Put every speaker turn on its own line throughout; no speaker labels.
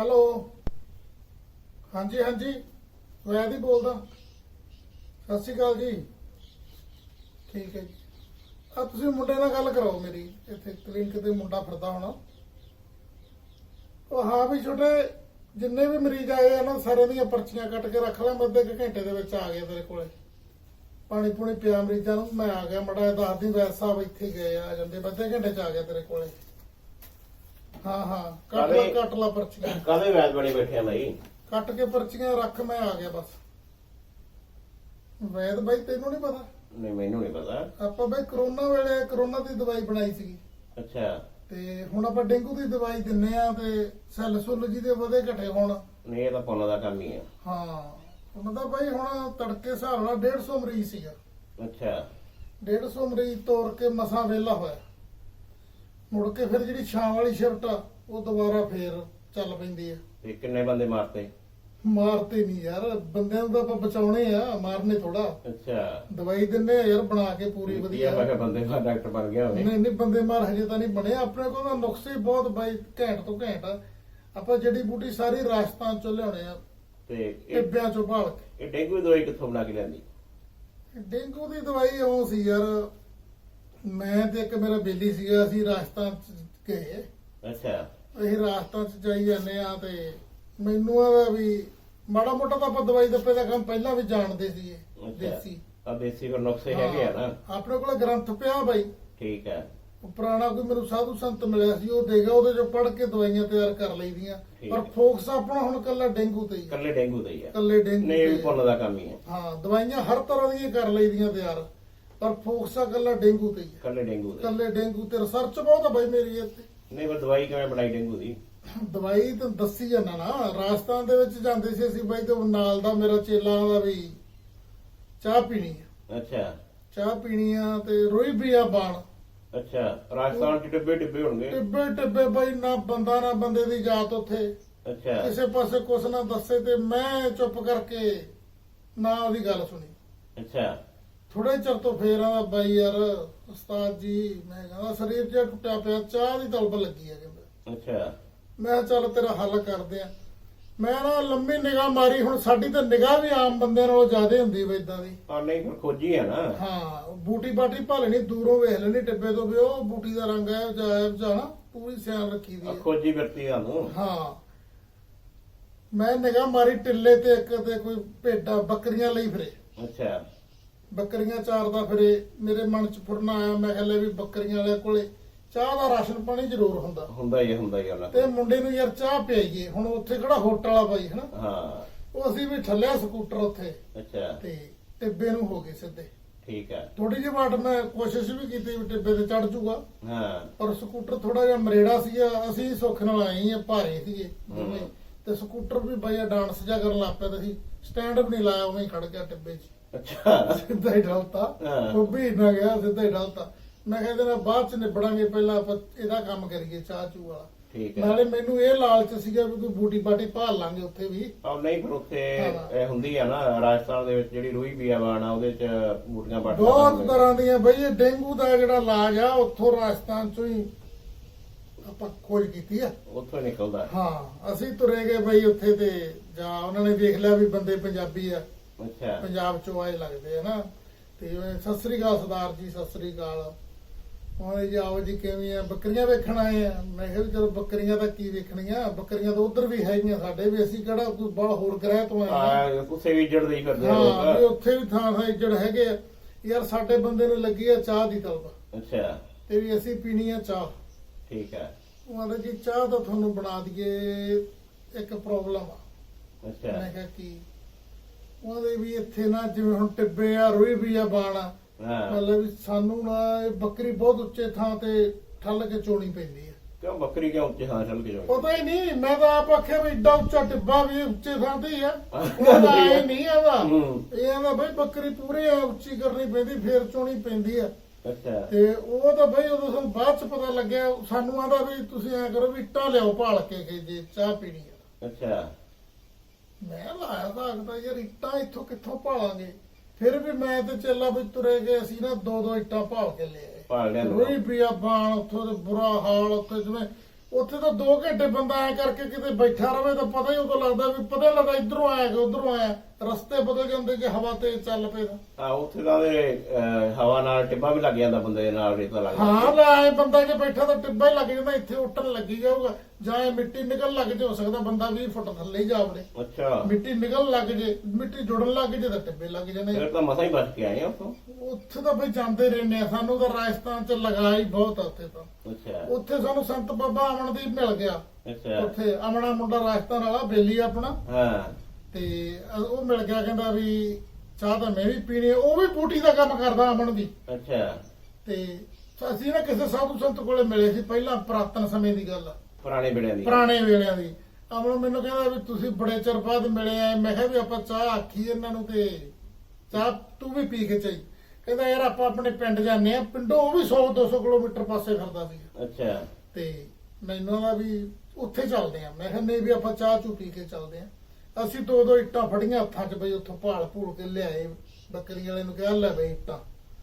Hello ਹਾਂਜੀ ਹਾਂਜੀ। ਵੈਦ ਹੀ ਬੋਲਦਾ। ਸਤਿ ਸ਼੍ਰੀ ਅਕਾਲ ਜੀ। ਠੀਕ ਹੈ ਜੀ। ਆ, ਤੁਸੀਂ ਮੁੰਡੇ ਨਾਲ ਗੱਲ ਕਰਾਓ ਮੇਰੀ। ਇੱਥੇ ਕਲੀਨਿਕ ਤੇ ਮੁੰਡਾ ਫਿਰਦਾ ਹੋਣਾ। ਉਹ ਹਾਂ ਵੀ ਛੋਟੇ, ਜਿੰਨੇ ਵੀ ਮਰੀਜ਼ ਆਏ ਆ ਨਾ, ਸਾਰਿਆਂ ਦੀਆਂ ਪਰਚੀਆਂ ਕੱਟ ਕੇ ਰੱਖ ਲੈ, ਮੈਂ ਅੱਧੇ ਕੁ ਘੰਟੇ ਦੇ ਵਿੱਚ ਆ ਗਿਆ ਤੇਰੇ ਕੋਲੇ। ਪਾਣੀ ਪੂਣੀ ਪਿਆ ਮਰੀਜ਼ਾਂ ਨੂੰ, ਮੈਂ ਆ ਗਿਆ। ਮੜਾ ਦੱਸ ਦੀ ਵੈਦ ਸਾਹਿਬ ਇੱਥੇ ਗਏ ਆ, ਜਾਂਦੇ। ਅੱਧੇ ਘੰਟੇ ਚ ਆ ਗਿਆ ਤੇਰੇ ਕੋਲੇ। ਹਾਂ ਹਾਂ ਕੱਟ ਲੈ ਕੱਟ ਲਾ ਪਰਚੀਆਂ।
ਕਾਹਦੇ ਵੈਦ ਬਣੀ ਬੈਠੇ ਆ ਬਾਈ?
ਕੱਟ ਕੇ ਪਰਚੀਆਂ ਰੱਖ ਮੈਂ ਆ ਗਿਆ ਬਸ। ਵੈਦ ਬਾਈ ਤੈਨੂੰ ਨਹੀਂ ਪਤਾ?
ਨਹੀਂ ਮੈਨੂੰ ਨਹੀਂ ਪਤਾ।
ਆਪਾਂ ਬਈ ਕਰੋਨਾ ਵੇਲੇ ਕਰੋਨਾ ਦੀ ਦਵਾਈ ਬਣਾਈ ਸੀਗੀ।
ਅੱਛਾ।
ਤੇ ਹੁਣ ਆਪਾਂ ਡੇਂਗੂ ਦੀ ਦਵਾਈ ਦਿੰਨੇ ਆ ਤੇ ਸੈੱਲ ਸੁੱਲ ਜਿਹਦੇ ਵਧੇ ਘਟੇ ਹੋਣ।
ਨਹੀਂ ਇਹ ਤਾਂ ਪੁੰਨ ਦਾ ਕੰਮ ਹੀ ਆ।
ਹਾਂ ਉਹਨਾਂ ਦਾ ਬਾਈ ਹੁਣ ਤੜਕੇ ਹਿਸਾਬ ਨਾਲ 150 ਮਰੀਜ਼ ਸੀਗਾ।
ਅੱਛਾ।
150 ਮਰੀਜ਼ ਤੋੜ ਕੇ ਮਸਾਂ ਵੇਲਾ ਹੋਇਆ। ਮੁੜ ਕੇ ਫਿਰ ਜਿਹੜੀ ਛਾਂ ਵਾਲੀ ਸ਼ਿਫਟ ਆ ਉਹ ਦੁਬਾਰਾ ਫੇਰ ਚੱਲ ਪੈਂਦੀ ਆ।
ਤੇ ਕਿੰਨੇ ਬੰਦੇ ਮਾਰਤੇ?
ਮਾਰਤੇ ਨਹੀਂ ਯਾਰ ਬੰਦਿਆਂ ਨੂੰ ਤਾਂ ਆਪਾਂ ਬਚਾਉਣੇ ਆ ਮਾਰਨੇ ਥੋੜਾ
ਅੱਛਾ।
ਦਵਾਈ ਦਿੰਨੇ ਆ ਯਾਰ ਬਣਾ ਕੇ ਪੂਰੀ
ਵਧੀਆ
ਵਧੀਆ।
ਮੈਂ ਕਿਹਾ ਬੰਦੇ ਦਾ ਡਾਕਟਰ ਬਣ ਗਿਆ ਹੋਵੇ।
ਨਹੀਂ ਨਹੀਂ ਬੰਦੇ ਮਾਰ ਹਜੇ ਤਾਂ ਨਹੀਂ ਬਣੇ ਆਪਣੇ ਕੋਲ ਤਾਂ ਨੁਕਸੇ ਬਹੁਤ ਬਾਈ ਘੈਂਟ ਤੋਂ ਘੈਂਟ ਆ। ਆਪਾਂ ਜੜੀ ਬੂਟੀ ਸਾਰੀ ਰਾਜਸਥਾਨ ਚੋਂ ਲਿਆਉਣੇ ਆ।
ਤੇ ਇਹ-
ਟਿੱਬਿਆਂ ਚੋਂ ਭਾਲ ਕੇ।
ਇਹ ਡੇਂਗੂ ਦੀ ਦਵਾਈ ਕਿੱਥੋਂ ਬਣਾ ਕੇ ਲਿਆਂਦੀ?
ਡੇਂਗੂ ਦੀ ਦਵਾਈ ਉਹ ਸੀ ਯਾਰ ਮੈਂ ਤੇ ਇੱਕ ਮੇਰਾ ਬੇਲੀ ਸੀਗਾ ਅਸੀਂ ਰਾਜਸਥਾਨ ਚ ਗਏ।
ਅੱਛਾ।
ਅਸੀਂ ਰਾਜਸਥਾਨ ਚ ਜਾਈ ਜਾਂਦੇ ਆ ਤੇ ਮੈਨੂੰ ਆਦਾ ਵੀ ਮਾੜਾ ਮੋਟਾ ਤਾਂ ਆਪਾਂ ਦਵਾਈ ਦੱਪੇ ਦਾ ਕੰਮ ਪਹਿਲਾਂ ਵੀ ਜਾਣਦੇ ਸੀਗੇ
ਅੱਛਾ।
ਦੇਸੀ।
ਆ ਦੇਸੀ ਫਿਰ ਨੁਕਸੇ ਹੈਗੇ ਆ ਨਾ।
ਹਾਂ, ਆਪਣੇ ਕੋਲ ਗ੍ਰੰਥ ਪਿਆ ਬਾਈ।
ਠੀਕ ਹੈ
ਉਹ ਪੁਰਾਣਾ ਕੋਈ ਮੈਨੂੰ ਸਾਧੂ ਸੰਤ ਮਿਲਿਆ ਸੀ ਉਹ ਦੇਗਾ ਉਹਦੇ ਚੋਂ ਪੜ੍ਹ ਕੇ ਦਵਾਈਆਂ ਤਿਆਰ ਕਰ ਲਈਦੀਆਂ।
ਠੀਕ
ਪਰ
ਹੈ।
ਫੋਕਸ ਆਪਣਾ ਹੁਣ ਕੱਲਾ ਡੇਂਗੂ ਤੇ ਹੀ ਆ।
ਕੱਲੇ ਡੇਂਗੂ ਦਾ ਹੀ ਆ।
ਕੱਲੇ ਡੇਂਗੂ
ਨਹੀਂ ਇਹ ਵੀ
ਤੇ।
ਪੁੰਨ ਦਾ ਕੰਮ ਹੀ ਆ।
ਹਾਂ ਦਵਾਈਆਂ ਹਰ ਤਰ੍ਹਾਂ ਦੀਆਂ ਕਰ ਲਈਦੀਆਂ ਤਿਆਰ। ਪਰ ਫੋਕਸ ਆ ਕੱਲਾ ਡੇਂਗੂ ਤੇ ਹੀ ਆ
ਕੱਲੇ ਡੇਂਗੂ ਦਾ
ਕੱਲੇ ਡੇਂਗੂ ਤੇ ਰਿਸਰਚ ਬਹੁਤ ਆ ਬਾਈ ਮੇਰੀ ਇੱਥੇ।
ਨਹੀਂ ਪਰ ਦਵਾਈ ਕਿਵੇਂ ਬਣਾਈ ਡੇਂਗੂ ਦੀ?
ਦਵਾਈ ਤਾਂ ਦੱਸੀ ਜਾਂਦਾ ਨਾ। ਰਾਜਸਥਾਨ ਦੇ ਵਿੱਚ ਜਾਂਦੇ ਸੀ ਅਸੀਂ ਬਾਈ ਤੇ ਨਾਲ ਦਾ ਮੇਰਾ ਚੇਲਾ ਦਾ ਵੀ ਚਾਹ ਪੀਣੀ ਆ।
ਅੱਛਾ।
ਚਾਹ ਪੀਣੀ ਆ ਤੇ ਰੋਈ ਬੀਆ ਬਾਣ।
ਅੱਛਾ ਰਾਜਸਥਾਨ ਚ ਡੱਬੇ ਡੱਬੇ ਹੋਣਗੇ?
ਟਿੱਬੇ ਟਿੱਬੇ ਬਾਈ ਨਾ ਬੰਦਾ ਨਾ ਬੰਦੇ ਦੀ ਜਾਤ ਉੱਥੇ।
ਅੱਛਾ।
ਕਿਸੇ ਪਾਸੇ ਕੁਛ ਨਾ ਦੱਸੇ ਤੇ ਮੈਂ ਚੁੱਪ ਕਰਕੇ ਨਾ ਉਹਦੀ ਗੱਲ ਸੁਣੀ।
ਅੱਛਾ।
ਥੋੜੇ ਚਿਰ ਤੋਂ ਫੇਰ ਆਂਦਾ ਬਾਈ ਯਾਰ ਉਸਤਾਦ ਜੀ ਮੈਂ ਕਹਿੰਦਾ ਸਰੀਰ ਜਿਹਾ ਟੁੱਟਿਆ ਪਿਆ ਚਾਹ ਦੀ ਤਲਬ ਲੱਗੀ ਆ ਕਹਿੰਦਾ।
ਅੱਛਾ।
ਮੈਂ ਚੱਲ ਤੇਰਾ ਹੱਲ ਕਰਦੇ ਆ। ਮੈਂ ਨਾ ਲੰਮੀ ਨਿਗਾਹ ਮਾਰੀ ਹੁਣ ਸਾਡੀ ਤਾਂ ਨਿਗਾਹ ਵੀ ਆਮ ਬੰਦਿਆਂ ਨਾਲੋਂ ਜ਼ਿਆਦਾ ਹੁੰਦੀ ਵੇ ਇਦਾਂ ਦੀ।
ਆ ਨਹੀਂ ਫਿਰ ਖੋਜੀ ਆ ਨਾ।
ਹਾਂ ਬੂਟੀ ਬਾਟੀ ਭਾਲਣੀ ਦੂਰੋਂ ਵੇਖ ਲੈਣੀ ਟਿੱਬੇ ਤੋਂ ਵੀ ਉਹ ਬੂਟੀ ਦਾ ਰੰਗ ਹੈ ਜਾਇਬ ਜਾਣਾ ਪੂਰੀ ਸਿਆਣ ਰੱਖੀ ਦੀ
ਆ
ਹੈ।
ਖੋਜੀ ਵਰਤੀ ਆ ਨੂੰ
ਹਾਂ। ਮੈਂ ਨਿਗਾਹ ਮਾਰੀ ਟਿੱਲੇ ਤੇ ਇੱਕ ਤੇ ਕੋਈ ਭੇਡਾਂ ਬੱਕਰੀਆਂ ਲਈ ਫਿਰੇ।
ਅੱਛਾ।
ਬੱਕਰੀਆਂ ਚਾਰਦਾ ਫਿਰੇ ਮੇਰੇ ਮਨ ਚ ਫੁਰਨਾ ਆਇਆ ਮੈਂ ਕਿਹਾ ਲੈ ਵੀ ਬੱਕਰੀਆਂ ਵਾਲੇ ਕੋਲੇ ਚਾਹ ਦਾ ਰਾਸ਼ਨ ਪਾਣੀ ਜ਼ਰੂਰ ਹੁੰਦਾ।
ਹੁੰਦਾ ਹੀ ਆ, ਹੁੰਦਾ ਹੀ ਆ
ਤੇ ਮੁੰਡੇ ਨੂੰ ਯਾਰ ਚਾਹ ਪਿਆਈਏ ਹੁਣ ਉੱਥੇ ਕਿਹੜਾ ਹੋਟਲ ਵਾਲਾ ਬਾਈ ਹਨਾ?
ਹਾਂ।
ਉਹ ਅਸੀਂ ਵੀ ਠੱਲਿਆ ਸਕੂਟਰ ਉੱਥੇ।
ਅੱਛਾ।
ਤੇ ਟਿੱਬੇ ਨੂੰ ਹੋ ਗਏ ਸਿੱਧੇ।
ਠੀਕ ਹੈ
ਥੋੜੀ ਜਿਹੀ ਵਾਟ ਮੈਂ ਕੋਸ਼ਿਸ਼ ਵੀ ਕੀਤੀ ਵੀ ਟਿੱਬੇ ਤੇ ਚੜ ਜੂਗਾ।
ਹਾਂ।
ਪਰ ਸਕੂਟਰ ਥੋੜਾ ਜਿਹਾ ਮਰੇੜਾ ਸੀਗਾ ਅਸੀਂ ਸੁੱਖ ਨਾਲ ਆਏ ਆ ਭਾਰੇ ਸੀਗੇ ਦੋਵੇਂ। ਤੇ ਸਕੂਟਰ ਵੀ ਬਾਈ ਡਾਂਸ ਜਿਹਾ ਕਰਨ ਲੱਗ ਪਿਆ ਤੇ ਅਸੀਂ ਸਟੈਂਡ ਵੀ ਨਹੀਂ ਲਾਇਆ ਉਵੇਂ ਹੀ ਖੜ ਗਿਆ ਟਿੱਬੇ 'ਚ।
ਅੱਛਾ।
ਸਿੱਧਾ ਹੀ ਡਲਤਾ।
ਹਾਂ।
ਉਹ ਵੀ ਨਾ ਗਿਆ ਸਿੱਧਾ ਹੀ ਡਲਤਾ। ਮੈਂ ਕਹਿੰਦਾ ਨਾ ਬਾਅਦ ਚ ਨਿਬੜਾਂਗੇ ਪਹਿਲਾਂ ਆਪਾਂ ਇਹਦਾ ਕੰਮ ਕਰੀਏ ਚਾਹ ਚੂ ਵਾਲਾ।
ਠੀਕ ਹੈ।
ਨਾਲੇ ਮੈਨੂੰ ਇਹ ਲਾਲਚ ਸੀਗਾ ਵੀ ਕੋਈ ਬੂਟੀ ਬਾਟੀ ਭਾਲ ਲਾਂਗੇ ਉੱਥੇ ਵੀ।
ਆ ਨਹੀਂ ਪਰ ਉੱਥੇ। ਇਹ ਹੁੰਦੀ ਆ ਨਾ ਰਾਜਸਥਾਨ ਦੇ ਵਿੱਚ ਜਿਹੜੀ ਰੂਈ ਬੀਆਵਾਨ ਆ ਉਹਦੇ ਚ ਬੂਟੀਆਂ ਬਾਟੀਆਂ
ਬਹੁਤ। ਤਰ੍ਹਾਂ ਦੀਆਂ ਬਈ ਇਹ ਡੇਂਗੂ ਦਾ ਜਿਹੜਾ ਇਲਾਜ ਆ ਉੱਥੋਂ ਰਾਜਸਥਾਨ ਚੋਂ ਹੀ ਆਪਾਂ ਖੋਜ ਕੀਤੀ ਆ।
ਉੱਥੋਂ ਨਿਕਲਦਾ।
ਹਾਂ ਅਸੀਂ ਤੁਰੇ ਗਏ ਬਈ ਉੱਥੇ ਤੇ ਜਾ ਉਹਨਾਂ ਨੇ ਵੇਖ ਲਿਆ ਵੀ ਬੰਦੇ ਪੰਜਾਬੀ ਆ।
ਅੱਛਾ।
ਪੰਜਾਬ ਚੋਂ ਆਏ ਲੱਗਦੇ ਆ ਨਾ। ਤੇ ਉਹ ਸਤਿ ਸ੍ਰੀ ਅਕਾਲ ਸਰਦਾਰ ਜੀ ਸਤਿ ਸ੍ਰੀ ਅਕਾਲ। ਉਹਨੇ ਜੀ ਆਓ ਜੀ ਕਿਵੇਂ ਆ? ਬੱਕਰੀਆਂ ਵੇਖਣ ਆਏ ਆ। ਮੈਂ ਕਿਹਾ ਵੀ ਚਲੋ ਬੱਕਰੀਆਂ ਤਾਂ ਕੀ ਵੇਖਣੀਆਂ? ਬੱਕਰੀਆਂ ਤਾਂ ਉਧਰ ਵੀ ਹੈਗੀਆਂ ਸਾਡੇ ਵੀ। ਅਸੀਂ ਕਿਹੜਾ ਕੋਈ ਬੜਾ ਹੋਰ ਗ੍ਰਹਿ ਤੋਂ ਆਏ ਆ।
ਆ ਉਸੇ ਵੀ ਜੜ ਦੇ ਫਿਰਦੇ ਆ
ਹਾਂ ਵੀ
ਲੋਕ
ਉੱਥੇ ਵੀ ਥਾਂ ਥਾਂ ਇੱਜੜ ਹੈਗੇ ਆ। ਯਾਰ ਸਾਡੇ ਬੰਦੇ ਨੂੰ ਲੱਗੀ ਆ ਚਾਹ ਦੀ ਤਲਬ।
ਅੱਛਾ।
ਤੇ ਵੀ ਅਸੀਂ ਪੀਣੀ ਆ ਚਾਹ।
ਠੀਕ ਹੈ
ਉਹ ਆਂਦਾ ਜੀ ਚਾਹ ਤਾਂ ਤੁਹਾਨੂੰ ਬਣਾ ਦਈਏ ਇੱਕ ਪ੍ਰੋਬਲਮ ਆ।
ਅੱਛਾ।
ਮੈਂ ਕਿਹਾ ਕੀ? ਉਹਦੇ ਵੀ ਇੱਥੇ ਨਾ ਜਿਵੇਂ ਹੁਣ ਟਿੱਬੇ ਆ ਰੋਈ ਵੀ ਆ ਬਾਣਾ
ਹਾਂ।
ਮਤਲਬ ਵੀ ਸਾਨੂੰ ਨਾ ਇਹ ਬੱਕਰੀ ਬਹੁਤ ਉੱਚੇ ਥਾਂ ਤੇ ਠੱਲ ਕੇ ਚੋਣੀ ਪੈਂਦੀ ਹੈ
ਕਿਉਂ ਬੱਕਰੀ ਕਿਉਂ ਉੱਚੇ ਹਾਂ ਚੱਲ ਕੇ ਜਾਓ
ਪਤਾ ਹੀ ਨਹੀਂ ਮੈਂ ਤਾਂ ਆਪ ਆਖਿਆ ਵੀ ਏਡਾ ਉੱਚਾ ਟਿੱਬਾ ਵੀ ਉੱਚੇ ਥਾਂ ਤੇ ਹੀ ਆ। ਉਹਦਾ ਇਹ ਨਹੀਂ ਆਦਾ
ਹੂੰ।
ਇਹ ਆਂਦਾ ਬਈ ਬੱਕਰੀ ਪੂਰੀ ਆ ਉੱਚੀ ਕਰਨੀ ਪੈਂਦੀ ਫੇਰ ਚੋਣੀ ਪੈਂਦੀ ਆ।
ਅੱਛਾ।
ਤੇ ਉਹ ਤਾਂ ਬਈ ਉਦੋਂ ਸਾਨੂੰ ਬਾਅਦ ਚ ਪਤਾ ਲੱਗਿਆ ਸਾਨੂੰ ਆਂਦਾ ਵੀ ਤੁਸੀਂ ਐ ਕਰੋ ਵੀ ਇੱਟਾਂ ਲਿਆਓ ਭਾਲ ਕੇ ਕਿ ਜੇ ਚਾਹ ਪੀਣੀ ਆ।
ਅੱਛਾ।
ਮੈਂ ਲਾਇਆ ਤਾਂ ਅਗਦਾ ਯਾਰ ਇੱਟਾਂ ਇੱਥੋਂ ਕਿੱਥੋਂ ਭਾਲਾਂਗੇ ਫਿਰ ਵੀ ਮੈਂ ਤੇ ਚੱਲਾ ਵੀ ਤੁਰੇ ਗਏ ਅਸੀਂ ਨਾ ਦੋ ਦੋ ਇੱਟਾਂ ਭਾਲ ਕੇ ਲੈ ਆਏ।
ਭਾਲ ਲਿਆ
ਰੋਈ ਪਿਆ ਬਾਣ ਉੱਥੋਂ ਤੇ ਬੁਰਾ ਹਾਲ ਉੱਥੇ ਜਿਵੇਂ ਉੱਥੇ ਤਾਂ 2 ਘੰਟੇ ਬੰਦਾ ਐ ਕਰਕੇ ਕਿਤੇ ਬੈਠਾ ਰਵੇ ਤਾਂ ਪਤਾ ਹੀ ਉਦੋਂ ਲੱਗਦਾ ਵੀ ਪਤਾ ਲੱਗਦਾ ਇਧਰੋਂ ਆਇਆ ਕਿ ਉਧਰੋਂ ਆਇਆ। ਰਸਤੇ ਬਦਲ ਜਾਂਦੇ ਕਿ ਹਵਾ ਤੇ ਚੱਲ ਪਏ ਤਾਂ।
ਆ ਉੱਥੇ ਤਾਂ ਦੇ ਹਵਾ ਨਾਲ ਟਿੱਬਾ ਵੀ ਲੱਗ ਜਾਂਦਾ ਬੰਦੇ ਦੇ ਨਾਲ ਰੇਤਾ ਲੱਗ ਜਾਂਦਾ।
ਹਾਂ ਲੈ ਬੰਦਾ ਜੇ ਬੈਠਾ ਤਾਂ ਟਿੱਬਾ ਹੀ ਲੱਗ ਜਾਂਦਾ ਇੱਥੇ ਉੱਟਣ ਲੱਗੀ ਜਾਊਗਾ। ਜਾਂ ਇਹ ਮਿੱਟੀ ਨਿਕਲ ਲੱਗ ਜੇ ਹੋ ਸਕਦਾ ਬੰਦਾ 20 ਫੁੱਟ ਥੱਲੇ ਹੀ ਜਾ ਵੜੇ
ਅੱਛਾ।
ਮਿੱਟੀ ਨਿਕਲ ਲੱਗ ਜੇ ਮਿੱਟੀ ਜੁੜਨ ਲੱਗ ਜੇ ਤਾਂ ਟਿੱਬੇ ਲੱਗ ਜਾਣੇ।
ਫਿਰ ਤਾਂ ਮਸਾਂ ਹੀ ਬਚ ਕੇ ਆਏ ਆ ਉੱਥੋਂ।
ਉੱਥੇ ਤਾਂ ਬਈ ਜਾਂਦੇ ਰਹਿੰਦੇ ਆ ਸਾਨੂੰ ਤਾਂ ਰਾਜਸਥਾਨ ਚ ਲਗਾਈ ਬਹੁਤ ਆ ਉੱਥੇ ਤਾਂ।
ਅੱਛਾ।
ਉੱਥੇ ਸਾਨੂੰ ਸੰਤ ਬਾਬਾ ਅਮਨਦੀਪ ਮਿਲ ਗਿਆ।
ਅੱਛਾ।
ਉੱਥੇ ਅਮਨਾ ਮੁੰਡਾ ਰਾਜਸਥਾਨ ਵਾਲਾ ਬੇਲੀ ਆਪਣਾ।
ਹਾਂ।
ਤੇ ਉਹ ਮਿਲ ਗਿਆ ਕਹਿੰਦਾ ਵੀ ਚਾਹ ਤਾਂ ਮੈਂ ਵੀ ਪੀਣੀ। ਉਹ ਵੀ ਬੂਟੀ ਦਾ ਕੰਮ ਕਰਦਾ ਅਮਨ ਦੀ।
ਅੱਛਾ।
ਤੇ ਅਸੀਂ ਨਾ ਕਿਸੇ ਸਾਧੂ ਸੰਤ ਕੋਲੇ ਮਿਲੇ ਸੀ ਪਹਿਲਾਂ ਪ੍ਰਾਤਨ ਸਮੇਂ ਦੀ ਗੱਲ ਆ।
ਪੁਰਾਣੇ ਬਿੜਿਆਂ ਦੀ।
ਪੁਰਾਣੇ ਵੇਲਿਆਂ ਦੀ। ਅਮਨ ਮੈਨੂੰ ਕਹਿੰਦਾ ਵੀ ਤੁਸੀਂ ਬੜੇ ਚਿਰ ਬਾਅਦ ਮਿਲੇ ਆ ਮੈਂ ਕਿਹਾ ਵੀ ਆਪਾਂ ਚਾਹ ਆਖੀ ਇਹਨਾਂ ਨੂੰ ਤੇ ਚਾਹ ਤੂੰ ਵੀ ਪੀ ਕੇ ਚਾਈ ਕਹਿੰਦਾ ਯਾਰ ਆਪਾਂ ਆਪਣੇ ਪਿੰਡ ਜਾਂਦੇ ਆ ਪਿੰਡੋਂ ਉਹ ਵੀ 100 200 ਕਿਲੋਮੀਟਰ ਪਾਸੇ ਫਿਰਦਾ ਸੀ
ਅੱਛਾ।
ਤੇ ਮੈਨੂੰ ਦਾ ਵੀ ਉੱਥੇ ਚੱਲਦੇ ਆ ਮੈਂ ਕਿਹਾ ਨਹੀਂ ਵੀ ਆਪਾਂ ਚਾਹ ਚੂ ਪੀ ਕੇ ਚੱਲਦੇ ਆ ਅਸੀਂ ਦੋ ਦੋ ਇੱਟਾਂ ਫੜੀਆਂ ਹੱਥਾਂ 'ਚ ਬਈ ਉੱਥੋਂ ਭਾਲ ਭੂਲ ਕੇ ਲਿਆਏ। ਬੱਕਰੀ ਵਾਲੇ ਨੂੰ ਕਿਹਾ ਲੈ ਬਈ ਇੱਟਾਂ।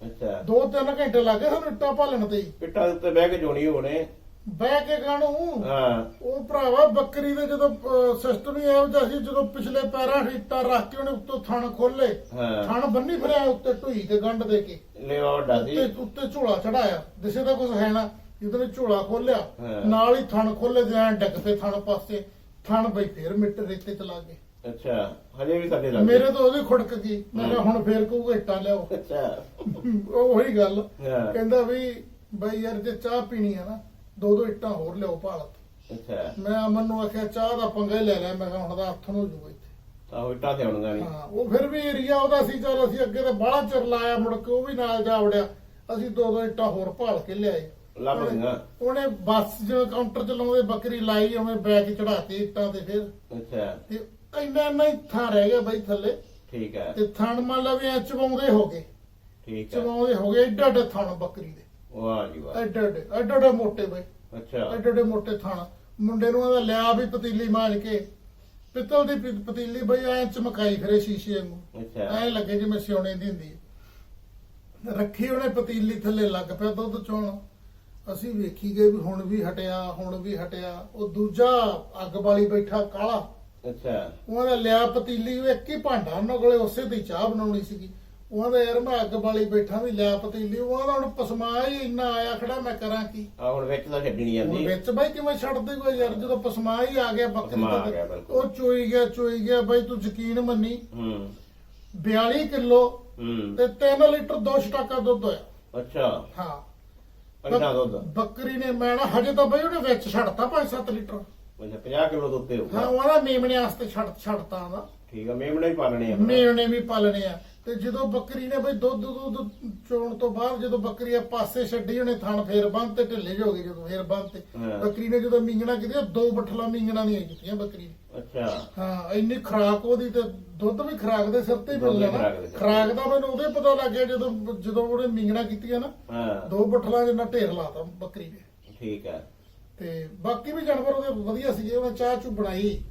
ਅੱਛਾ।
ਦੋ ਤਿੰਨ ਘੰਟੇ ਲੱਗੇ ਸਾਨੂੰ ਇੱਟਾਂ ਭਾਲਣ ਤੇ ਹੀ।
ਪਿੱਟਾਂ ਦੇ ਉੱਤੇ ਬਹਿ ਕੇ ਜੋਣੀ ਹੋਣੇ।
ਬਹਿ ਕੇ ਕਾਣੂ
ਹਾਂ।
ਉਹ ਭਰਾਵਾ ਬੱਕਰੀ ਦੇ ਜਦੋਂ ਸਿਸਟਮ ਹੀ ਇਹੋ ਜਿਹਾ ਸੀ ਜਦੋਂ ਪਿਛਲੇ ਪੈਰਾਂ ਇੱਟਾਂ ਰੱਖ ਕੇ ਉਹਨੇ ਉੱਤੋਂ ਥਣ ਖੋਲੇ
ਹਾਂ।
ਥਣ ਬੰਨੀ ਫਿਰਿਆ ਉੱਤੇ ਢੂਈ ਤੇ ਗੰਢ ਦੇ ਕੇ।
ਲੇਵਾ ਵੱਡਾ ਸੀ।
ਉੱਤੇ ਉੱਤੇ ਝੋਲਾ ਚੜਾਇਆ ਦਿਸੇ ਦਾ ਕੁਝ ਹੈ ਨਾ ਜਦੋਂ ਨੇ ਝੋਲਾ ਖੋਲਿਆ
ਹਾਂ।
ਨਾਲ ਹੀ ਥਣ ਖੋਲੇ ਤੇ ਐਂ ਡੱਕ ਤੇ ਥਣ ਪਾਸੇ। ਥਣ ਬਈ ਫੇਰ ਮਿੱਟ ਰੇਤੇ ਚ ਲੱਗ ਗਏ।
ਅੱਛਾ ਹਜੇ ਵੀ ਸਾਡੇ ਲੱਗ
ਮੇਰੇ ਤੋਂ ਉਹਦੀ ਖੁੜਕ ਗਈ ਮੈਂ ਕਿਹਾ ਹੁਣ ਫੇਰ ਕਹੂਗਾ ਇੱਟਾਂ ਲਿਆਓ।
ਅੱਛਾ।
ਉਹ ਉਹੀ ਗੱਲ।
ਹਾਂ।
ਕਹਿੰਦਾ ਵੀ ਬਈ ਯਾਰ ਜੇ ਚਾਹ ਪੀਣੀ ਆ ਨਾ ਦੋ ਦੋ ਇੱਟਾਂ ਹੋਰ ਲਿਆਓ ਭਾਲਤ
ਅੱਛਾ।
ਮੈਂ ਅਮਨ ਨੂੰ ਆਖਿਆ ਚਾਹ ਦਾ ਪੰਗਾ ਹੀ ਲੈ ਲਿਆ। ਮੈਂ ਕਿਹਾ ਹੁਣ ਦਾ ਹੱਥ ਨੂੰ ਹੋ ਇੱਥੇ।
ਤਾਂ ਉਹ ਇੱਟਾਂ ਤੇ ਆਉਣਗਾ ਨਹੀਂ
ਹਾਂ ਉਹ ਫਿਰ ਵੀ ਏਰੀਆ ਉਹਦਾ ਸੀ ਚਲ ਅਸੀਂ ਅੱਗੇ ਤੇ ਬਾਹਲਾ ਚਿਰ ਲਾਇਆ ਮੁੜ ਕੇ ਉਹ ਵੀ ਨਾਲ ਜਾ ਵੜਿਆ। ਅਸੀਂ ਦੋ ਦੋ ਇੱਟਾਂ ਹੋਰ ਭਾਲ ਕੇ ਲਿਆਏ।
ਲੱਭ ਲਈਆਂ।
ਉਹਨੇ ਬੱਸ ਜਿਵੇਂ ਕਾਊਂਟਰ ਚ ਲਾਉਂਦੇ ਬੱਕਰੀ ਲਾਈ ਉਵੇਂ ਬੈਗ ਚੜਾਤੀ ਇੱਟਾਂ ਤੇ ਫਿਰ।
ਅੱਛਾ।
ਤੇ ਇੰਨਾ ਇੰਨਾ ਹੀ ਥਾਂ ਰਹਿ ਗਿਆ ਬਈ ਥੱਲੇ।
ਠੀਕ ਹੈ।
ਤੇ ਥਣ ਮੰਨ ਲਾ ਵੀ ਐ ਚਵਾਉਂਦੇ ਹੋ ਗਏ
ਠੀਕ ਹੈ।
ਚਵਾਉਂਦੇ ਹੋ ਗਏ ਏਡੇ ਏਡੇ ਥਣ ਬੱਕਰੀ ਦੇ।
ਵਾਹ ਜੀ ਵਾਹ।
ਮੋਟੇ ਬਈ।
ਅੱਛਾ।
ਮੋਟੇ ਥਣ। ਮੁੰਡੇ ਨੂੰ ਉਹਦਾ ਲਿਆ ਵੀ ਪਤੀਲੀ ਮਾਰ ਕੇ। ਪਿੱਤਲ ਦੀ ਪ- ਪਤੀਲੀ ਬਈ ਐ ਚਮਕਾਈ ਫਿਰੇ ਸ਼ੀਸ਼ੇ ਵਾਂਗੂ।
ਅੱਛਾ।
ਐ ਲੱਗੇ ਜਿਵੇਂ ਸਿਉਣੇ ਦੀ ਹੁੰਦੀ ਹੈ। ਰੱਖੀ ਉਹਨੇ ਪਤੀਲੀ ਥੱਲੇ ਲੱਗ ਪਿਆ ਦੁੱਧ ਚੋਣ। ਅਸੀਂ ਵੇਖੀ ਗਏ ਵੀ ਹੁਣ ਵੀ ਹਟਿਆ ਹੁਣ ਵੀ ਹਟਿਆ। ਉਹ ਦੂਜਾ ਅੱਗ ਵਾਲੀ ਬੈਠਾ ਕਾਲਾ।
ਅੱਛਾ।
ਉਹਨਾਂ ਲਿਆ ਪਤੀਲੀ ਉਹ ਇੱਕ ਹੀ ਭਾਂਡਾ। ਉਹਨਾਂ ਕੋਲੇ ਉਸੇ ਦੀ ਚਾਹ ਬਣਾਉਣੀ ਸੀਗੀ। ਉਹਨਾਂ ਦਾ ਯਾਰ ਮੈਂ ਅੱਗ ਵਾਲੀ ਬੈਠਾ ਵੀ ਲਿਆ ਪਤੀਲੀ ਉਹਨਾਂ ਦਾ ਹੁਣ ਪਸਮਾ ਹੀ ਇੰਨਾ ਆਇਆ ਖੜਾ ਮੈਂ ਕਰਾਂ ਕੀ?
ਆ ਹੁਣ ਵਿੱਚ ਤਾਂ ਛੱਡਣੀ
ਹੁਣ
ਜਾਂਦੀ।
ਵਿੱਚ ਬਾਈ ਕਿਵੇਂ ਛੱਡਦੇ ਕੋਈ ਯਾਰ ਜਦੋਂ ਪਸਮਾ ਹੀ ਆ ਗਿਆ ਬੱਕਰੀ
ਪਸਮਾ ਆ
ਦਾ
ਗਿਆ,
ਤੇ
ਬਿਲਕੁਲ।
ਉਹ ਚੋਈ ਗਿਆ ਚੋਈ ਗਿਆ ਬਾਈ ਤੂੰ ਯਕੀਨ ਮੰਨੀ।
ਹੂੰ।
42 ਕਿਲੋ
ਹੂੰ।
ਤੇ 3 ਲੀਟਰ ਦੋ ਸਟਾਕਾ ਦੁੱਧ ਹੋਇਆ।
ਅੱਛਾ।
ਹਾਂ।
ਇੰਨਾ ਦੁੱਧ।
ਬੱਕਰੀ ਨੇ ਮੈਂ ਨਾ ਹਜੇ ਤਾਂ ਬਈ ਉਹਨੇ ਵਿੱਚ ਛੱਡਤਾ 5-7 ਲੀਟਰ।
ਅੱਛਾ 50 ਕਿਲੋ ਦੇ ਉੱਤੇ
ਹਾਂ
ਹੋਊਗਾ
ਉਹਦਾ ਮੇਮਣੇ ਵਾਸਤੇ ਛੱਡ ਛੱਡਤਾ ਉਹਦਾ।
ਠੀਕ ਆ ਮੇਮਣੇ ਹੀ ਪਾਲਣੇ ਆ।
ਮੇਮਣੇ ਵੀ ਪਾਲਣੇ ਆ। ਤੇ ਜਦੋਂ ਬੱਕਰੀ ਨੇ ਬਈ ਦੁੱਧ ਦੁੱਧ ਚੋਣ ਤੋਂ ਬਾਅਦ ਜਦੋਂ ਬੱਕਰੀ ਆ ਪਾਸੇ ਛੱਡੀ ਉਹਨੇ ਥਣ ਫੇਰ ਬੰਨ ਤੇ ਢਿੱਲੇ ਜੋ ਗਏ ਜਦੋਂ ਫੇਰ ਬੰਨ ਤੇ।
ਹਾਂ।
ਬੱਕਰੀ ਨੇ ਜਦੋਂ ਮੀਂਗਣਾ ਕੀਤੀਆਂ ਦੋ ਬੱਠਲਾ ਮੀਂਗਣਾ ਦੀਆਂ ਕੀਤੀਆਂ ਬੱਕਰੀ ਨੇ।
ਅੱਛਾ।
ਹਾਂ ਇੰਨੀ ਖਰਾਕ ਉਹਦੀ ਤੇ ਦੁੱਧ ਵੀ ਖਰਾਕ ਦੇ ਸਿਰ ਤੇ ਹੀ
ਦੁੱਧ
ਮਿਲ
ਵੀ
ਲੈਣਾ
ਖੁਰਾਕ ਦੇ ਸਿਰ ਤੇ।
ਖਰਾਕ ਦਾ ਮੈਨੂੰ ਉਹਦੇ ਪਤਾ ਲੱਗ ਗਿਆ ਜਦੋਂ ਜਦੋਂ ਉਹਨੇ ਮੀਂਗਣਾ ਕੀਤੀਆਂ ਨਾ।
ਹਾਂ।
ਦੋ ਬੱਠਲਾਂ ਜਿੰਨਾ ਢੇਰ ਲਾਤਾ ਬੱਕਰੀ ਨੇ।
ਠੀਕ ਹੈ।
ਤੇ ਬਾਕੀ ਵੀ ਜਾਨਵਰ ਉਹਦੇ ਵਧੀਆ ਸੀਗੇ ਉਹਨੇ ਚਾਹ ਚੂ ਬਣਾਈ।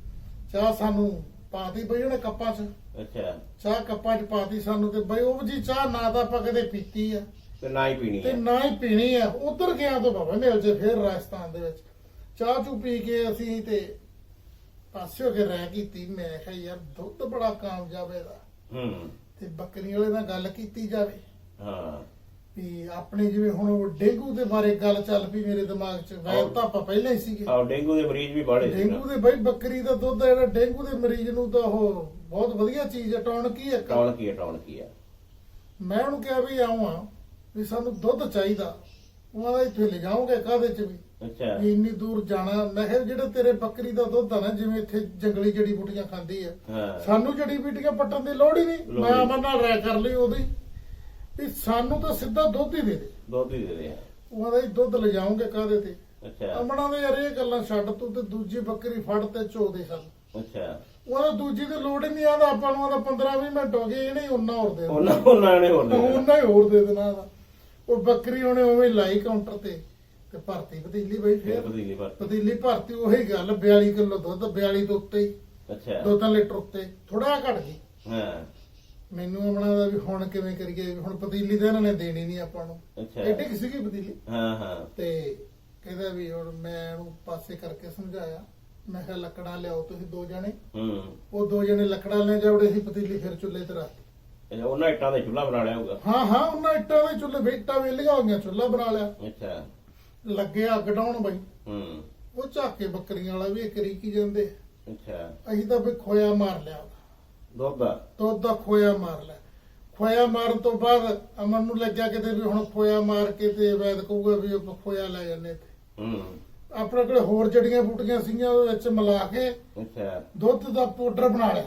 ਚਾਹ ਸਾਨੂੰ ਪਾਤੀ ਬਈ ਉਹਨੇ ਕੱਪਾਂ 'ਚ।
ਅੱਛਾ।
ਚਾਹ ਕੱਪਾਂ 'ਚ ਪਾਤੀ ਸਾਨੂੰ ਤੇ ਬਈ ਉਹ ਜੀ ਚਾਹ ਨਾ ਤਾਂ ਆਪਾਂ ਕਦੇ ਪੀਤੀ ਆ।
ਤੇ ਨਾ ਹੀ ਪੀਣੀ
ਤੇ
ਹੈ
ਨਾ ਹੀ ਪੀਣੀ ਆ। ਉਧਰ ਗਿਆ ਤੋਂ ਬਾਬਾ ਮਿਲ ਜੇ ਫੇਰ ਰਾਜਸਥਾਨ ਦੇ ਵਿੱਚ। ਚਾਹ ਚੂ ਪੀ ਕੇ ਅਸੀਂ ਤੇ ਪਾਸੇ ਹੋ ਕੇ ਰਹਿ ਕੀਤੀ। ਮੈਂ ਕਿਹਾ ਯਾਰ ਦੁੱਧ ਬੜਾ ਕਾਮਯਾਬ ਇਹਦਾ।
ਹੂੰ।
ਤੇ ਬੱਕਰੀ ਵਾਲੇ ਨਾਲ ਗੱਲ ਕੀਤੀ ਜਾਵੇ।
ਹਾਂ।
ਵੀ ਆਪਣੇ ਜਿਵੇਂ ਹੁਣ ਉਹ ਡੇਂਗੂ ਦੇ ਬਾਰੇ ਗੱਲ ਚੱਲ ਪਈ ਮੇਰੇ ਦਿਮਾਗ 'ਚ ਵੈਲ ਤਾਂ ਆਪਾਂ ਪਹਿਲਾਂ ਹੀ ਸੀਗੇ।
ਆ ਡੇਂਗੂ ਦੇ ਮਰੀਜ਼ ਵੀ ਬਾੜੇ ਸੀ ਨਾ।
ਡੇਂਗੂ ਦੇ ਬਈ ਬੱਕਰੀ ਦਾ ਦੁੱਧ ਆ ਜਿਹੜਾ ਡੇਂਗੂ ਦੇ ਮਰੀਜ਼ ਨੂੰ ਤਾਂ ਉਹ ਬਹੁਤ ਵਧੀਆ ਚੀਜ਼ ਹੈ ਟੌਣ ਕੀ ਹੈ
ਟੌਣ ਕੀ ਹੈ ਟੌਣ ਕੀ ਹੈ।
ਮੈਂ ਉਹਨੂੰ ਕਿਹਾ ਵੀ ਆਉਂ ਵੀ ਸਾਨੂੰ ਦੁੱਧ ਚਾਹੀਦਾ। ਉਹਨਾਂ ਦਾ ਇੱਥੇ ਲਿਜਾਉਂਗੇ ਕਾਹਦੇ ਚ ਵੀ?
ਅੱਛਾ।
ਵੀ ਇੰਨੀ ਦੂਰ ਜਾਣਾ। ਮੈਂ ਕਿਹਾ ਜਿਹੜਾ ਤੇਰੇ ਬੱਕਰੀ ਦਾ ਦੁੱਧ ਆ ਨਾ ਜਿਵੇਂ ਇੱਥੇ ਜੰਗਲੀ ਜੜੀ ਬੂਟੀਆਂ ਖਾਂਦੀ ਆ
ਹਾਂ।
ਸਾਨੂੰ ਜੜੀ ਬੂਟੀਆਂ ਪੱਟਣ ਦੀ ਲੋੜ ਹੀ ਨਹੀਂ।
ਲੋੜ
ਮੈਂ
ਹੀ
ਅਮਨ ਨਾਲ ਰਾਇ ਕਰ ਲਈ ਉਹਦੀ। ਵੀ ਸਾਨੂੰ ਤਾਂ ਸਿੱਧਾ ਦੁੱਧ ਹੀ ਦੇ ਦੇ।
ਦੁੱਧ ਹੀ ਦੇ ਦੇ।
ਉਹਨਾਂ ਦਾ ਹੀ ਦੁੱਧ ਲਿਜਾਉਂਗੇ ਕਾਹਦੇ ਤੇ?
ਅੱਛਾ।
ਅਮਨਾਂ ਦੇ ਯਾਰ ਇਹ ਗੱਲਾਂ ਛੱਡ ਤੂੰ ਤੇ ਦੂਜੀ ਬੱਕਰੀ ਫੜ ਤੇ ਚੋ ਦੇ ਸਾਨੂੰ।
ਅੱਛਾ।
ਉਹਦਾ ਦੂਜੀ ਦੀ ਲੋੜ ਹੀ ਨਹੀਂ ਆਦਾ ਆਪਾਂ ਨੂੰ ਆਦਾ 15 20 ਮਿੰਟ ਹੋ ਗਏ ਇਹਨੇ ਉਹਨਾਂ ਹੋਰ ਦੇ।
ਉਹਨਾਂ ਉਹਨਾਂ ਨੇ ਹੋਰ ਦੇ।
ਉਹਨਾਂ ਹੀ ਹੋਰ ਦੇ ਦੇਣਾ ਉਹ ਬੱਕਰੀ ਉਹਨੇ ਉਵੇਂ ਲਾਈ ਕਾਊਂਟਰ ਤੇ ਤੇ ਭਰਤੀ ਪਤੀਲੀ ਬਈ
ਫਿਰ ਪਤੀਲੀ ਪਰ
ਪਤੀਲੀ ਭਰਤੀ ਉਹੀ ਗੱਲ 42 ਕਿਲੋ ਦੁੱਧ 42 ਦੇ ਉੱਤੇ ਹੀ।
ਅੱਛਾ।
2-3 ਲੀਟਰ ਉੱਤੇ। ਥੋੜਾ ਘਟ ਗਈ
ਹਾਂ।
ਮੈਨੂੰ ਆਪਣਾ ਦਾ ਵੀ ਹੁਣ ਕਿਵੇਂ ਕਰੀਏ ਹੁਣ ਪਤੀਲੀ ਤਾਂ ਇਹਨਾਂ ਨੇ ਦੇਣੀ ਨਹੀਂ ਆਪਾਂ ਨੂੰ।
ਅੱਛਾ।
ਐਡੀ ਕਿ ਸੀਗੀ ਪਤੀਲੀ?
ਹਾਂ ਹਾਂ।
ਤੇ ਇਹਦਾ ਵੀ ਹੁਣ ਮੈਂ ਉਹਨੂੰ ਪਾਸੇ ਕਰਕੇ ਸਮਝਾਇਆ। ਮੈਂ ਕਿਹਾ ਲੱਕੜਾਂ ਲਿਆਓ ਤੁਸੀਂ ਦੋ ਜਣੇ।
ਹੂੰ।
ਉਹ ਦੋ ਜਣੇ ਲੱਕੜਾਂ ਲੈ ਜਾਵੜੇ ਸੀ ਪਤੀਲੀ ਫਿਰ ਚੁੱਲ੍ਹੇ ਤੇ ਰੱਖ
ਅੱਛਾ ਉਹਨਾਂ ਇੱਟਾਂ ਦੇ ਚੁੱਲ੍ਹਾ ਬਣਾ ਲਿਆ ਹੋਊਗਾ?
ਹਾਂ ਹਾਂ ਉਹਨਾਂ ਇੱਟਾਂ ਦੇ ਚੁੱਲ੍ਹੇ ਵੇਟਾਂ ਵੇਲੀਆਂ ਹੋਈਆਂ ਚੁੱਲ੍ਹਾ ਬਣਾ ਲਿਆ।
ਅੱਛਾ।
ਲੱਗੇ ਅੱਗ ਡਾਉਣ ਬਈ।
ਹੂੰ।
ਉਹ ਝਾਕੇ ਬੱਕਰੀਆਂ ਵਾਲਾ ਵੀ ਇੱਕ ਰੀਕੀ ਜਾਂਦੇ
ਅੱਛਾ।
ਅਸੀਂ ਤਾਂ ਵੀ ਖੋਇਆ ਮਾਰ ਲਿਆ ਉਹਦਾ।
ਦੁੱਧ। ਦਾ
ਦੁੱਧ ਦਾ ਖੋਇਆ ਮਾਰ ਲਿਆ ਖੋਇਆ ਮਾਰਨ ਤੋਂ ਬਾਅਦ ਅਮਨ ਨੂੰ ਲੱਗਿਆ ਕਿਤੇ ਵੀ ਹੁਣ ਖੋਇਆ ਮਾਰ ਕੇ ਤੇ ਵੈਦ ਕਹੂਗਾ ਵੀ ਆਪਾਂ ਖੋਇਆ ਲੈ ਜਾਂਦੇ ਤੇ
ਹੂੰ।
ਆਪਣੇ ਕੋਲੇ ਹੋਰ ਜੜੀਆਂ ਬੂਟੀਆਂ ਸੀਗੀਆਂ ਉਹਦੇ ਵਿੱਚ ਮਿਲਾ ਕੇ
ਅੱਛਾ।
ਦੁੱਧ ਦਾ ਪਾਊਡਰ ਬਣਾ ਲਿਆ।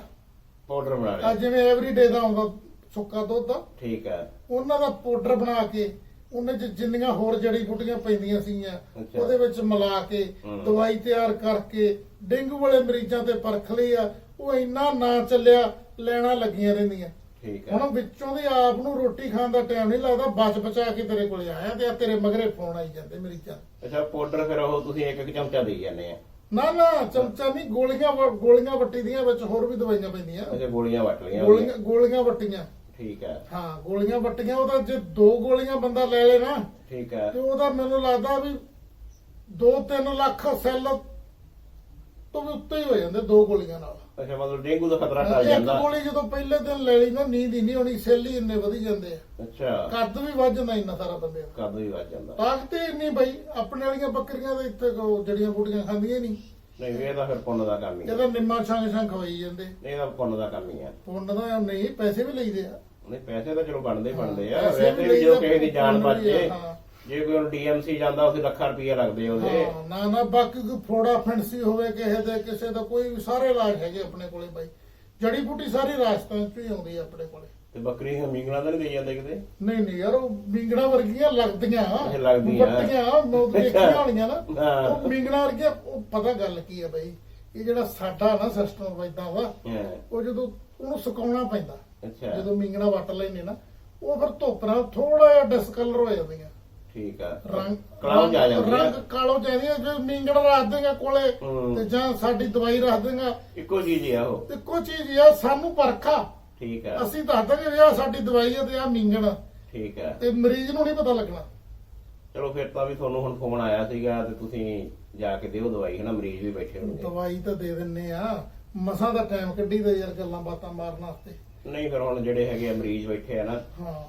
ਪਾਊਡਰ ਬਣਾ
ਆ
ਲਿਆ
ਜਿਵੇਂ ਐਵਰੀਡੇ ਦਾ ਆਉਂਦਾ ਸੁੱਕਾ ਦੁੱਧ। ਦਾ
ਠੀਕ ਹੈ।
ਉਹਨਾਂ ਦਾ ਪਾਊਡਰ ਬਣਾ ਕੇ ਉਹਨੇ ਚ ਜਿੰਨੀਆਂ ਹੋਰ ਜੜੀ ਬੂਟੀਆਂ ਪੈਂਦੀਆਂ ਸੀਗੀਆਂ। ਉਹਦੇ ਵਿੱਚ ਮਿਲਾ ਕੇ। ਦਵਾਈ ਤਿਆਰ ਕਰਕੇ ਡੇਂਗੂ ਵਾਲੇ ਮਰੀਜ਼ਾਂ ਤੇ ਪਰਖ ਲਈ ਆ ਉਹ ਇੰਨਾ ਨਾ ਚੱਲਿਆ ਲੈਣਾ ਲੱਗੀਆਂ ਰਹਿੰਦੀਆਂ।
ਠੀਕ ਹੈ।
ਹੁਣ ਵਿੱਚੋਂ ਦੀ ਆਪ ਨੂੰ ਰੋਟੀ ਖਾਣ ਦਾ ਟਾਈਮ ਨਹੀਂ ਲੱਗਦਾ ਬਚ ਬਚਾ ਕੇ ਤੇਰੇ ਕੋਲੇ ਆਇਆ ਤੇ ਆ ਤੇਰੇ ਮਗਰੇ ਫੋਨ ਆਈ ਜਾਂਦੇ ਮਰੀਜ਼ਾਂ ਦੇ।
ਅੱਛਾ ਪਾਊਡਰ ਫਿਰ ਉਹ ਤੁਸੀਂ ਇੱਕ ਇੱਕ ਚਮਚਾ ਦੇਈ ਜਾਂਦੇ ਆ।
ਨਾ ਨਾ ਚਮਚਾ ਨਹੀਂ ਗੋਲੀਆਂ ਵ- ਗੋਲੀਆਂ ਵੱਟੀ ਦੀਆਂ ਵਿੱਚ ਹੋਰ ਵੀ ਦਵਾਈਆਂ ਪੈਂਦੀਆਂ।
ਅੱਛਾ ਗੋਲੀਆਂ ਵਟ ਲਈਆਂ
ਗੋਲੀਆਂ ਗੋਲੀਆਂ ਵੱਟੀਆਂ।
ਠੀਕ ਹੈ।
ਹਾਂ ਗੋਲੀਆਂ ਵੱਟੀਆਂ ਉਹਦਾ ਜੇ ਦੋ ਗੋਲੀਆਂ ਬੰਦਾ ਲੈ ਲੇ ਨਾ
ਠੀਕ ਹੈ।
ਤੇ ਉਹਦਾ ਮੈਨੂੰ ਲੱਗਦਾ ਵੀ 2-3 ਲੱਖ ਸੈੱਲ ਤੋਂ ਵੀ ਉੱਤੇ ਹੀ ਹੋ ਜਾਂਦੇ ਦੋ ਗੋਲੀਆਂ ਨਾਲ।
ਅੱਛਾ ਮਤਲਬ ਡੇਂਗੂ ਦਾ ਖਤਰਾ ਟਲ
ਇੱਕ
ਜਾਂਦਾ।
ਗੋਲੀ ਜਦੋਂ ਪਹਿਲੇ ਦਿਨ ਲੈ ਲਈ ਨਾ ਨੀਂਦ ਹੀ ਨਹੀਂ ਹੋਣੀ ਸੈੱਲ ਹੀ ਇੰਨੇ ਵਧੀ ਜਾਂਦੇ ਆ।
ਅੱਛਾ।
ਕੱਦ ਵੀ ਵੱਧ ਜਾਂਦਾ ਇੰਨਾ ਸਾਰਾ ਬੰਦੇ ਦਾ।
ਕਦ ਵੀ ਵੱਜ ਜਾਂਦਾ।
ਤਾਕਤ ਹੀ ਇੰਨੀ ਬਈ ਆਪਣੇ ਵਾਲੀਆਂ ਬੱਕਰੀਆਂ ਦੇ ਇੱਥੇ ਕੋ ਜੜੀਆਂ ਬੂਟੀਆਂ ਖਾਂਦੀਆਂ ਨਹੀਂ।
ਨਹੀਂ ਇਹ ਤਾਂ ਫਿਰ ਪੁੰਨ ਦਾ ਕੰਮ ਹੀ ਹੈ
ਇਹਦਾ ਨਿੰਮਾ ਛੰਗ ਛੰਗ ਖਵਾਈ ਜਾਂਦੇ।
ਇਹ ਤਾਂ ਪੁੰਨ ਦਾ ਕੰਮ ਹੀ ਹੈ
ਪੁੰਨ ਦਾ ਨਹੀਂ ਪੈਸੇ ਵੀ ਲਈਦੇ ਆ।
ਨਹੀਂ ਪੈਸੇ ਤਾਂ ਚਲੋ ਬਣਦੇ ਹੀ ਬਣਦੇ ਆ।
ਪੈਸੇ ਵੀ
ਵੈਸੇ ਵੀ ਜੋ
ਲਈਦੇ,
ਕਿਸੇ ਦੀ ਜਾਨ
ਪੁੰਨ ਵੀ ਆ,
ਬਚੇ
ਹਾਂ।
ਜੇ ਕੋਈ ਡੀਐਮਸੀ ਜਾਂਦਾ ਉਸੇ ਲੱਖਾਂ ਰੁਪਏ ਲੱਗਦੇ ਉਹਦੇ।
ਹਾਂ ਨਾ ਨਾ ਬਾਕੀ ਕੋਈ ਫੋੜਾ ਫੈਂਸੀ ਹੋਵੇ ਕਿਸੇ ਦੇ ਕਿਸੇ ਦਾ ਕੋਈ ਵੀ ਸਾਰੇ ਇਲਾਜ ਹੈਗੇ ਆਪਣੇ ਕੋਲੇ ਬਾਈ। ਜੜੀ ਬੂਟੀ ਸਾਰੀ ਰਾਜਸਥਾਨ ਚ ਹੀ ਆਉਂਦੀ ਆ ਆਪਣੇ ਕੋਲੇ।
ਤੇ ਬੱਕਰੀ ਦੀਆਂ ਮੀਂਗਣਾ ਤਾਂ ਨਹੀਂ ਦੇਈ ਜਾਂਦੇ ਕਿਤੇ?
ਨਹੀਂ ਨਹੀਂ ਯਾਰ ਉਹ ਮਿੰਗਣਾ ਵਰਗੀਆਂ ਲੱਗਦੀਆਂ।
ਅੱਛਾ, ਲੱਗਦੀਆਂ।
ਵੱਟੀਆਂ ਮੋਦ ਦੇਖੀਆਂ ਹੋਣੀਆਂ ਨਾ।
ਹਾਂ।
ਉਹ ਮਿੰਗਣਾ ਵਰਗੀਆਂ ਉਹ ਪਤਾ ਗੱਲ ਕੀ ਆ ਬਾਈ? ਇਹ ਜਿਹੜਾ ਸਾਡਾ ਨਾ ਸਿਸਟਮ ਵੈਦਾਂ ਵਾ
ਹਾਂ।
ਉਹ ਜਦੋਂ ਉਹਨੂੰ ਸੁਕਾਉਣਾ ਪੈਂਦਾ।
ਅੱਛਾ।
ਜਦੋਂ ਮਿੰਗਣਾ ਵੱਟ ਲੈਨੇ ਨਾ ਉਹ ਫਿਰ ਧੁੱਪ ਨਾਲ ਥੋੜਾ ਜਿਹਾ ਡਿਸਕਲਰ ਹੋ ਜਾਂਦੀਆਂ।
ਠੀਕ ਆ।
ਰੰਗ
ਕਲਾਉਂ ਜਾ ਜਾਂਦੀ
ਰੰਗ ਕਾਲੋ ਜਾਂਦੀਆਂ ਜੇ ਮਿੰਗਣਾ ਰੱਖ ਦੇਗਾ ਕੋਲੇ
ਹੂੰ।
ਤੇ ਜਾਂ ਸਾਡੀ ਦਵਾਈ ਰੱਖ ਦੇਗਾ।
ਇੱਕੋ ਚੀਜ਼ ਹੀ ਆ ਉਹ।
ਇੱਕੋ ਚੀਜ਼ ਆ ਸਾਨੂੰ ਪਰਖਾ
ਠੀਕ ਆ।
ਅਸੀਂ ਦੱਸ ਦਾਂਗੇ ਵੀ ਆ ਸਾਡੀ ਦਵਾਈ ਆ ਤੇ ਆ ਮਿੰਗਣਾ।
ਠੀਕ ਆ।
ਤੇ ਮਰੀਜ਼ ਨੂੰ ਨਹੀਂ ਪਤਾ ਲੱਗਣਾ।
ਚਲੋ ਫਿਰ ਤਾਂ ਵੀ ਤੁਹਾਨੂੰ ਹੁਣ ਫੋਨ ਆਇਆ ਸੀਗਾ ਤੇ ਤੁਸੀਂ ਜਾ ਕੇ ਦਿਓ ਦਵਾਈ ਹੈ ਨਾ ਮਰੀਜ਼ ਵੀ ਬੈਠੇ ਹੋਣਗੇ
ਦਵਾਈ ਤਾਂ ਦੇ ਦਿੰਨੇ ਆ। ਮਸਾਂ ਦਾ ਟਾਈਮ ਕੱਢੀ ਦਾ ਯਾਰ ਗੱਲਾਂ ਬਾਤਾਂ ਮਾਰਨ ਵਾਸਤੇ।
ਨਹੀਂ ਫਿਰ ਹੁਣ ਜਿਹੜੇ ਹੈਗੇ ਆ ਮਰੀਜ਼ ਬੈਠੇ ਆ ਨਾ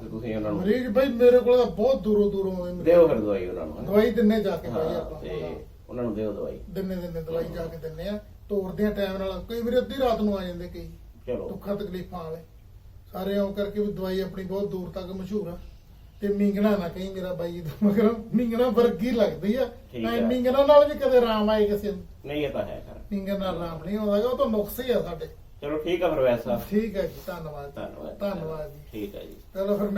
ਤੇ ਤੁਸੀਂ ਉਹਨਾਂ ਨੂੰ
ਮਰੀਜ਼ ਬਈ ਮੇਰੇ ਕੋਲ ਤਾਂ ਬਹੁਤ ਦੂਰੋਂ ਦੂਰੋਂ ਆਉਂਦੇ ਮਰੀਜ਼।
ਦਿਓ ਫਿਰ ਦਵਾਈ ਉਹਨਾਂ ਨੂੰ।
ਦਵਾਈ ਦਿੰਨੇ ਜਾ ਕੇ
ਹਾਂ
ਆਪਾਂ
ਤੇ ਉਹਨਾਂ ਨੂੰ ਦਿਓ ਦਵਾਈ।
ਦਿੰਨੇ ਦਿੰਨੇ ਦਵਾਈ ਜਾ ਕੇ ਦਿੰਨੇ ਆ। ਤੋੜਦੇ ਆ ਟਾਈਮ ਨਾਲ। ਕਈ ਵਾਰੀ ਅੱਧੀ ਰਾਤ ਨੂੰ ਆ ਜਾਂਦੇ ਕਈ।
ਚਲੋ।
ਦੁੱਖਾਂ ਤਕਲੀਫਾਂ ਵਾਲੇ। ਸਾਰੇ ਆਉਂ ਕਰਕੇ ਵੀ ਦਵਾਈ ਆਪਣੀ ਬਹੁਤ ਦੂਰ ਤੱਕ ਮਸ਼ਹੂਰ ਆ। ਤੇ ਮਿੰਗਣਾ ਨਾ ਕਹੀਂ ਮੇਰਾ ਬਾਈ ਦਾ ਮਗਰ ਮਿੰਗਣਾ ਵਰਗੀ ਲੱਗਦੀ ਆ।
ਠੀਕ
ਨਾ। ਮਿੰਗਣਾ ਨਾਲ ਵੀ ਕਦੇ ਆਰਾਮ ਆਏ ਕਿਸੇ ਨੂੰ।
ਨਹੀਂ ਇਹ ਤਾਂ ਹੈ ਕਰ
ਮਿੰਗਣ ਨਾਲ ਆਰਾਮ ਨਹੀਂ ਆਉਂਦਾ ਗਾ, ਉਹ ਤਾਂ ਨੁਕਸ ਹੀ ਆ ਸਾਡੇ।
ਚਲੋ ਠੀਕ ਆ ਫਿਰ ਵੈਸਾ
ਠੀਕ ਹੈ ਜੀ ਧੰਨਵਾਦ
ਧੰਨਵਾਦ
ਧੰਨਵਾਦ ਜੀ।
ਠੀਕ ਆ ਜੀ।
ਚਲੋ ਫਿਰ